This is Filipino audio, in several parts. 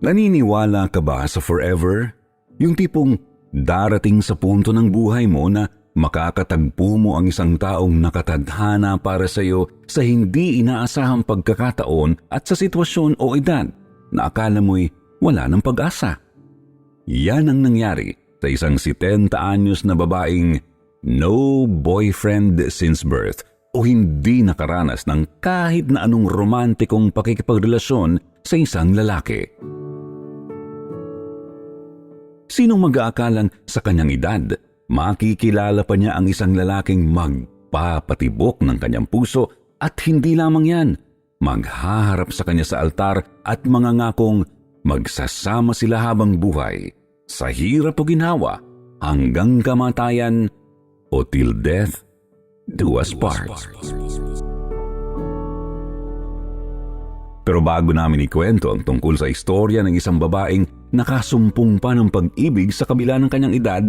Naniniwala ka ba sa forever? Yung tipong darating sa punto ng buhay mo na makakatagpo mo ang isang taong nakatadhana para sa iyo sa hindi inaasahang pagkakataon at sa sitwasyon o edad na akala mo'y wala ng pag-asa. Yan ang nangyari sa isang 70 anyos na babaeng no boyfriend since birth o hindi nakaranas ng kahit na anong romantikong pakikipagrelasyon sa isang lalaki. Sinong mag-aakalang sa kanyang edad, makikilala pa niya ang isang lalaking magpapatibok ng kanyang puso at hindi lamang yan, maghaharap sa kanya sa altar at mga ngakong magsasama sila habang buhay sa hirap o ginawa hanggang kamatayan o till death do us part. Pero bago namin ikwento ang tungkol sa istorya ng isang babaeng nakasumpong pa ng pag-ibig sa kabila ng kanyang edad,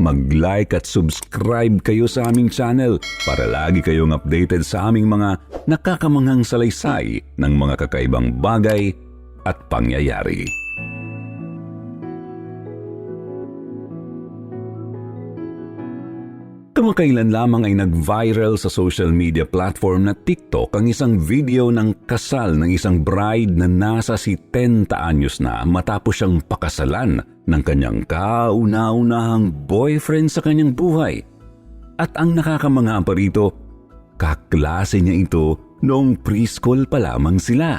mag-like at subscribe kayo sa aming channel para lagi kayong updated sa aming mga nakakamanghang salaysay ng mga kakaibang bagay at pangyayari. Kamakailan lamang ay nag-viral sa social media platform na TikTok ang isang video ng kasal ng isang bride na nasa 70 anyos na matapos siyang pakasalan ng kanyang kauna-unahang boyfriend sa kanyang buhay. At ang nakakamanga pa rito, kaklase niya ito noong preschool pa lamang sila.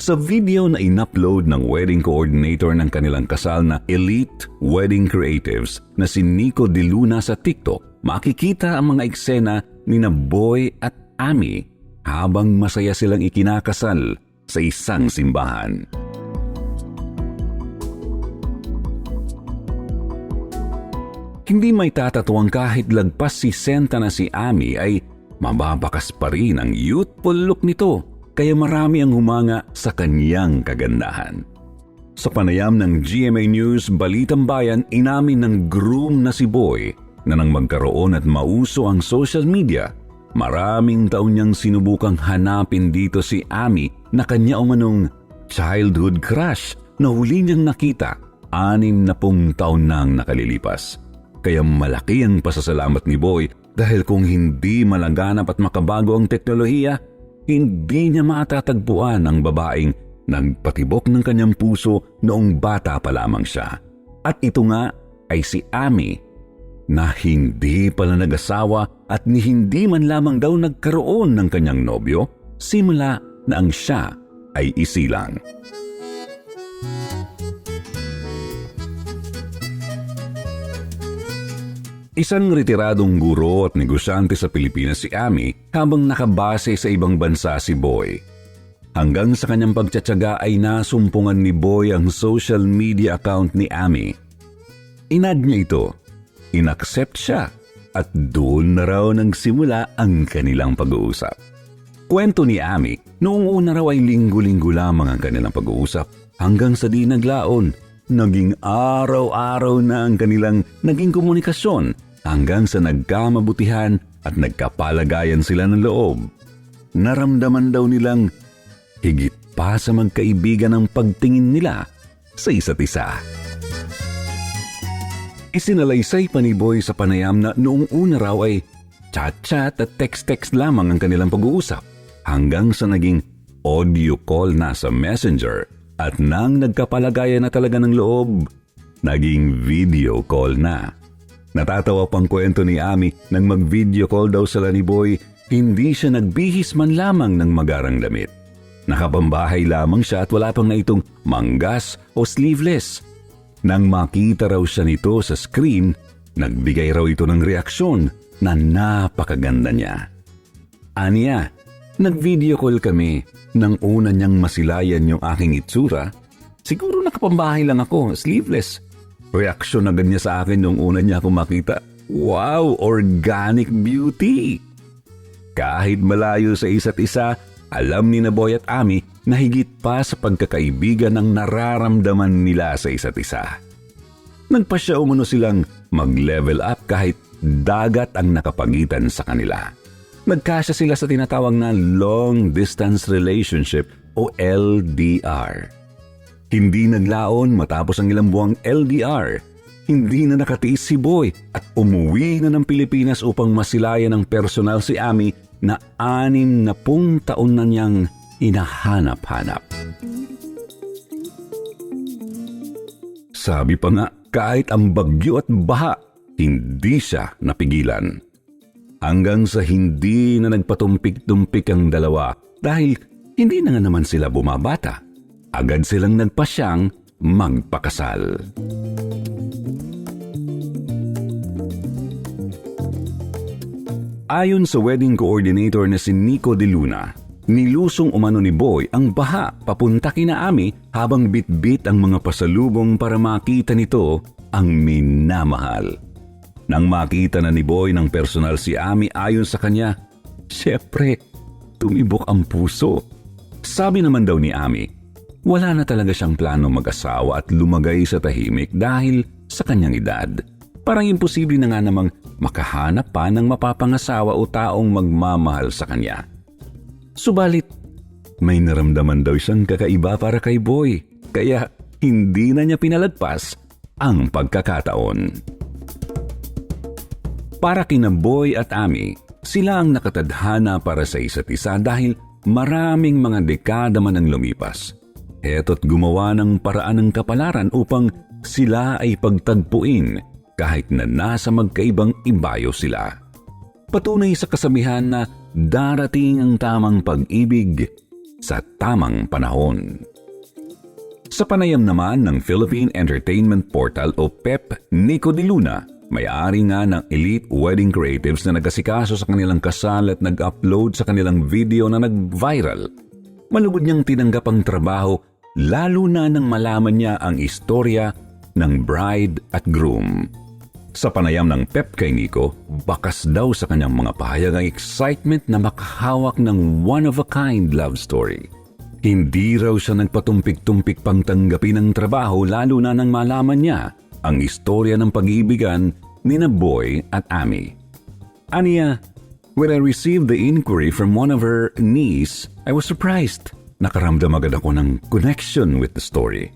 Sa video na in-upload ng wedding coordinator ng kanilang kasal na Elite Wedding Creatives na si Nico De Luna sa TikTok, makikita ang mga eksena ni na Boy at Ami habang masaya silang ikinakasal sa isang simbahan. Hindi may tatatuwang kahit lagpas si Senta na si Ami ay mababakas pa rin ang youthful look nito kaya marami ang humanga sa kanyang kagandahan. Sa panayam ng GMA News Balitang Bayan, inamin ng groom na si Boy na nang magkaroon at mauso ang social media, maraming taon niyang sinubukang hanapin dito si Ami na kanya umanong childhood crush na huli niyang nakita anim na pung taon nang nakalilipas. Kaya malaki ang pasasalamat ni Boy dahil kung hindi malaganap at makabago ang teknolohiya, hindi niya matatagpuan ang babaeng nagpatibok ng kanyang puso noong bata pa lamang siya. At ito nga ay si Ami na hindi pala nag-asawa at ni hindi man lamang daw nagkaroon ng kanyang nobyo simula na ang siya ay isilang. Isang retiradong guro at negosyante sa Pilipinas si Ami habang nakabase sa ibang bansa si Boy. Hanggang sa kanyang pagtsatsaga ay nasumpungan ni Boy ang social media account ni Ami. Inad niya ito, inaccept siya at doon na raw nagsimula ang kanilang pag-uusap. Kwento ni Ami, noong una raw ay linggo-linggo lamang ang kanilang pag-uusap hanggang sa di naglaon Naging araw-araw na ang kanilang naging komunikasyon hanggang sa nagkamabutihan at nagkapalagayan sila ng loob. Naramdaman daw nilang higit pa sa magkaibigan ang pagtingin nila sa isa't isa. Isinalaysay pa ni Boy sa panayam na noong una raw ay chat-chat at text-text lamang ang kanilang pag-uusap hanggang sa naging audio call na sa messenger at nang nagkapalagayan na talaga ng loob, naging video call na. Natatawa pang kwento ni Ami nang mag-video call daw sila ni Boy, hindi siya nagbihis man lamang ng magarang damit. Nakapambahay lamang siya at wala pang na itong manggas o sleeveless. Nang makita raw siya nito sa screen, nagbigay raw ito ng reaksyon na napakaganda niya. Aniya, nag-video call kami nang una niyang masilayan yung aking itsura, siguro nakapambahay lang ako, sleeveless. Reaksyon agad niya sa akin nung una niya ako makita. Wow, organic beauty! Kahit malayo sa isa't isa, alam ni Naboy at Ami na higit pa sa pagkakaibigan ng nararamdaman nila sa isa't isa. Nagpasya umano silang mag-level up kahit dagat ang nakapagitan sa kanila. Nagkasya sila sa tinatawag na long-distance relationship o LDR. Hindi naglaon matapos ang ilang buwang LDR. Hindi na nakatiis si Boy at umuwi na ng Pilipinas upang masilayan ng personal si Ami na anim na pung taon na niyang hinahanap-hanap. Sabi pa nga, kahit ang bagyo at baha, hindi siya napigilan. Hanggang sa hindi na nagpatumpik-tumpik ang dalawa dahil hindi na nga naman sila bumabata. Agad silang nagpasyang magpakasal. Ayon sa wedding coordinator na si Nico De Luna, nilusong umano ni Boy ang baha papunta kina Ami habang bitbit ang mga pasalubong para makita nito ang minamahal. Nang makita na ni Boy ng personal si Ami ayon sa kanya, syempre, tumibok ang puso. Sabi naman daw ni Ami, wala na talaga siyang plano mag-asawa at lumagay sa tahimik dahil sa kanyang edad. Parang imposible na nga namang makahanap pa ng mapapangasawa o taong magmamahal sa kanya. Subalit, may naramdaman daw siyang kakaiba para kay Boy, kaya hindi na niya pinalagpas ang pagkakataon. Para kina Boy at Ami, sila ang nakatadhana para sa isa't isa dahil maraming mga dekada man ang lumipas. Eto't gumawa ng paraan ng kapalaran upang sila ay pagtagpuin kahit na nasa magkaibang imbayo sila. Patunay sa kasabihan na darating ang tamang pag-ibig sa tamang panahon. Sa panayam naman ng Philippine Entertainment Portal o PEP, Nico De Luna, may-ari nga ng Elite Wedding Creatives na nagkasikaso sa kanilang kasal at nag-upload sa kanilang video na nag-viral. Malugod niyang tinanggap ang trabaho lalo na nang malaman niya ang istorya ng bride at groom. Sa panayam ng Pep kay Nico, bakas daw sa kanyang mga pahayag ang excitement na makahawak ng one-of-a-kind love story. Hindi raw siya nagpatumpik-tumpik pang tanggapin ang trabaho lalo na nang malaman niya ang istorya ng pag-iibigan ni na Boy at Ami. Aniya, when I received the inquiry from one of her niece, I was surprised. Nakaramdam agad ako ng connection with the story.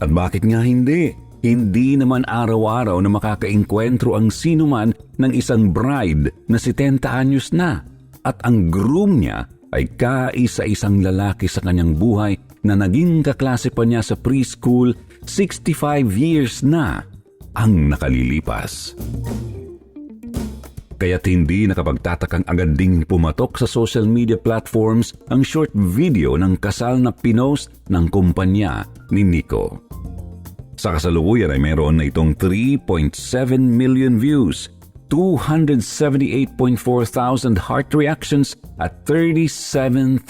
At bakit nga hindi? Hindi naman araw-araw na makakainkwentro ang sinuman ng isang bride na 70 anyos na at ang groom niya ay kaisa-isang lalaki sa kanyang buhay na naging kaklase pa niya sa preschool 65 years na ang nakalilipas. Kaya't hindi nakapagtatakang agad ding pumatok sa social media platforms ang short video ng kasal na pinost ng kumpanya ni Nico. Sa kasalukuyan ay meron na itong 3.7 million views, 278.4 thousand heart reactions at 37,000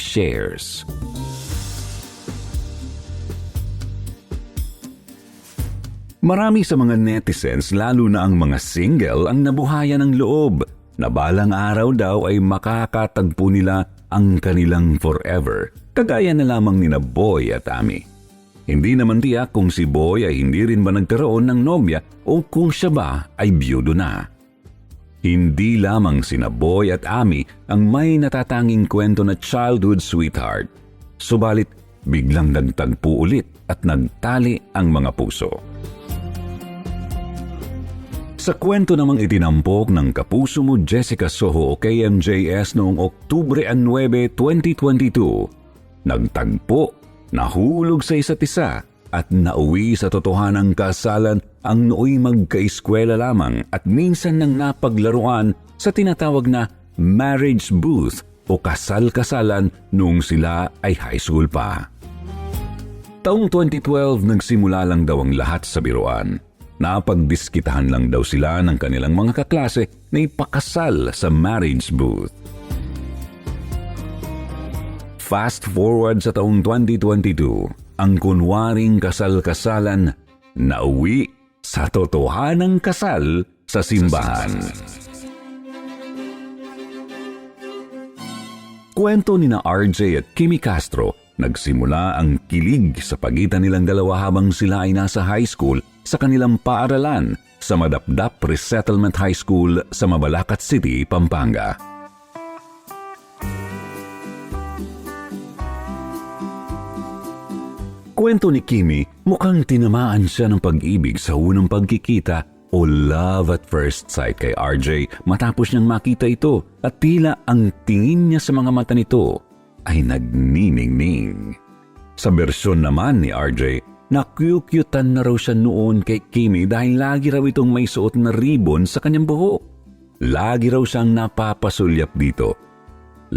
shares. Marami sa mga netizens, lalo na ang mga single, ang nabuhayan ng loob na balang araw daw ay makakatagpo nila ang kanilang forever, kagaya na lamang ni na Boy at Ami. Hindi naman tiyak kung si Boy ay hindi rin ba nagkaroon ng nobya o kung siya ba ay byudo na. Hindi lamang sina Boy at Ami ang may natatanging kwento na childhood sweetheart. Subalit, biglang nagtagpo ulit at nagtali ang mga puso. Sa kwento namang itinampok ng kapuso mo Jessica Soho o KMJS noong Oktubre 9, 2022, nagtagpo nahulog sa isa't isa at nauwi sa totohanang kasalan ang nooy magkaeskwela lamang at minsan nang napaglaruan sa tinatawag na marriage booth o kasal-kasalan noong sila ay high school pa. Taong 2012 nagsimula lang daw ang lahat sa biruan. Napagdiskitahan lang daw sila ng kanilang mga kaklase na ipakasal sa marriage booth. Fast forward sa taong 2022, ang kunwaring kasal-kasalan na uwi sa totohanang kasal sa simbahan. Kwento ni na RJ at Kimi Castro, nagsimula ang kilig sa pagitan nilang dalawa habang sila ay nasa high school sa kanilang paaralan sa Madapdap Resettlement High School sa Mabalacat City, Pampanga. Kwento ni Kimi, mukhang tinamaan siya ng pag-ibig sa unang pagkikita o love at first sight kay RJ matapos niyang makita ito at tila ang tingin niya sa mga mata nito ay nagniningning. Sa bersyon naman ni RJ, nakyukyutan na raw siya noon kay Kimi dahil lagi raw itong may suot na ribbon sa kanyang buhok. Lagi raw siyang napapasulyap dito.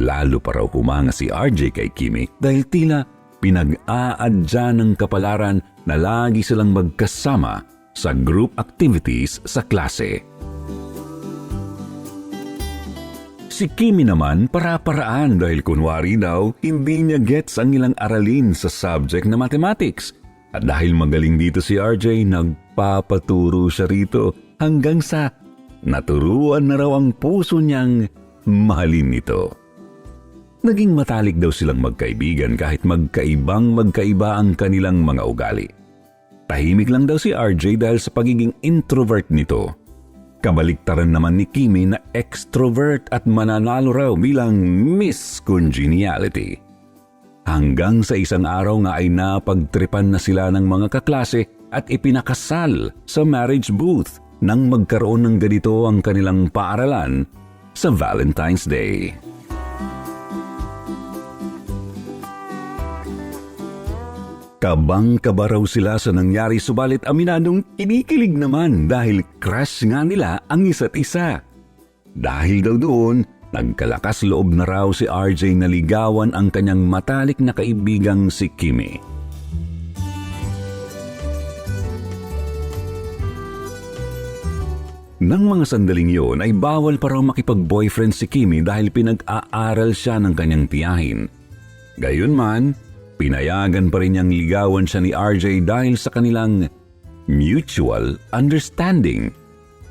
Lalo pa raw humanga si RJ kay Kimi dahil tila pinag-aadya ng kapalaran na lagi silang magkasama sa group activities sa klase. Si Kimi naman para-paraan dahil kunwari daw hindi niya gets ang ilang aralin sa subject na mathematics. At dahil magaling dito si RJ, nagpapaturo siya rito hanggang sa naturuan na raw ang puso niyang mahalin nito. Naging matalik daw silang magkaibigan kahit magkaibang magkaiba ang kanilang mga ugali. Tahimik lang daw si RJ dahil sa pagiging introvert nito. Kabaliktaran naman ni Kimi na extrovert at mananalo raw bilang Miss Congeniality. Hanggang sa isang araw nga ay napagtripan na sila ng mga kaklase at ipinakasal sa marriage booth nang magkaroon ng ganito ang kanilang paaralan sa Valentine's Day. Kabang-kaba raw sila sa nangyari subalit aminadong kinikilig naman dahil crush nga nila ang isa't isa. Dahil daw doon, nagkalakas loob na raw si RJ na ligawan ang kanyang matalik na kaibigang si Kimi. Nang mga sandaling yon ay bawal pa raw makipag-boyfriend si Kimi dahil pinag-aaral siya ng kanyang tiyahin. Gayunman, pinayagan pa rin niyang ligawan siya ni RJ dahil sa kanilang mutual understanding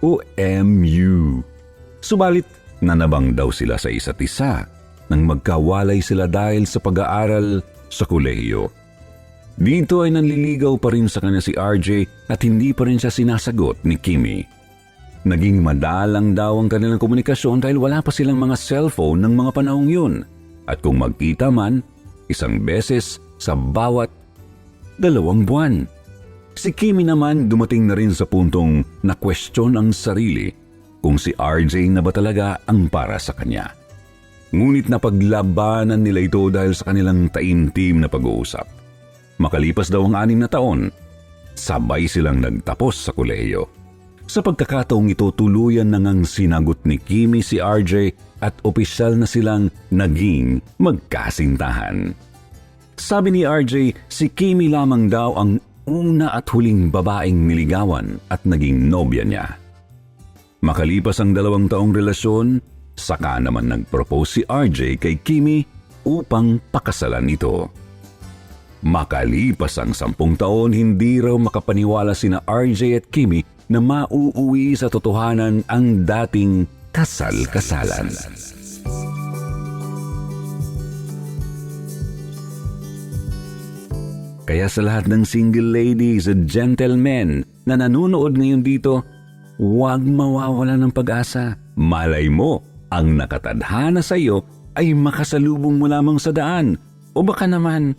o MU. Subalit, nanabang daw sila sa isa't isa nang magkawalay sila dahil sa pag-aaral sa kolehiyo. Dito ay nanliligaw pa rin sa kanya si RJ at hindi pa rin siya sinasagot ni Kimi. Naging madalang daw ang kanilang komunikasyon dahil wala pa silang mga cellphone ng mga panahong yun. At kung magkita man, isang beses sa bawat dalawang buwan. Si Kimi naman dumating na rin sa puntong na-question ang sarili kung si RJ na ba talaga ang para sa kanya. Ngunit napaglabanan nila ito dahil sa kanilang taimtim na pag-uusap. Makalipas daw ang anim na taon, sabay silang nagtapos sa kolehiyo. Sa pagkakataong ito, tuluyan na ngang sinagot ni Kimi si RJ at opisyal na silang naging magkasintahan. Sabi ni RJ, si Kimi lamang daw ang una at huling babaeng niligawan at naging nobya niya. Makalipas ang dalawang taong relasyon, saka naman nag-propose si RJ kay Kimi upang pakasalan ito. Makalipas ang sampung taon, hindi raw makapaniwala sina RJ at Kimi na mauuwi sa totohanan ang dating kasal-kasalan. Kaya sa lahat ng single ladies at gentlemen na nanonood ngayon dito, huwag mawawala ng pag-asa. Malay mo, ang nakatadhana sa iyo ay makasalubong mo lamang sa daan. O baka naman,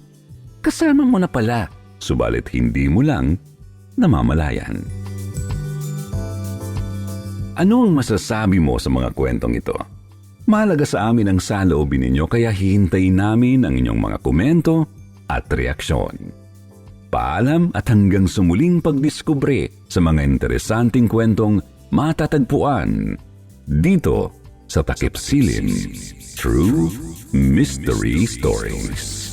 kasama mo na pala, subalit hindi mo lang namamalayan. Ano ang masasabi mo sa mga kwentong ito? Mahalaga sa amin ang saloobin ninyo kaya hihintayin namin ang inyong mga komento at reaksyon. Paalam at hanggang sa muling pagdiskubre sa mga interesanting kwentong matatagpuan dito sa Takip Silim True Mystery Stories.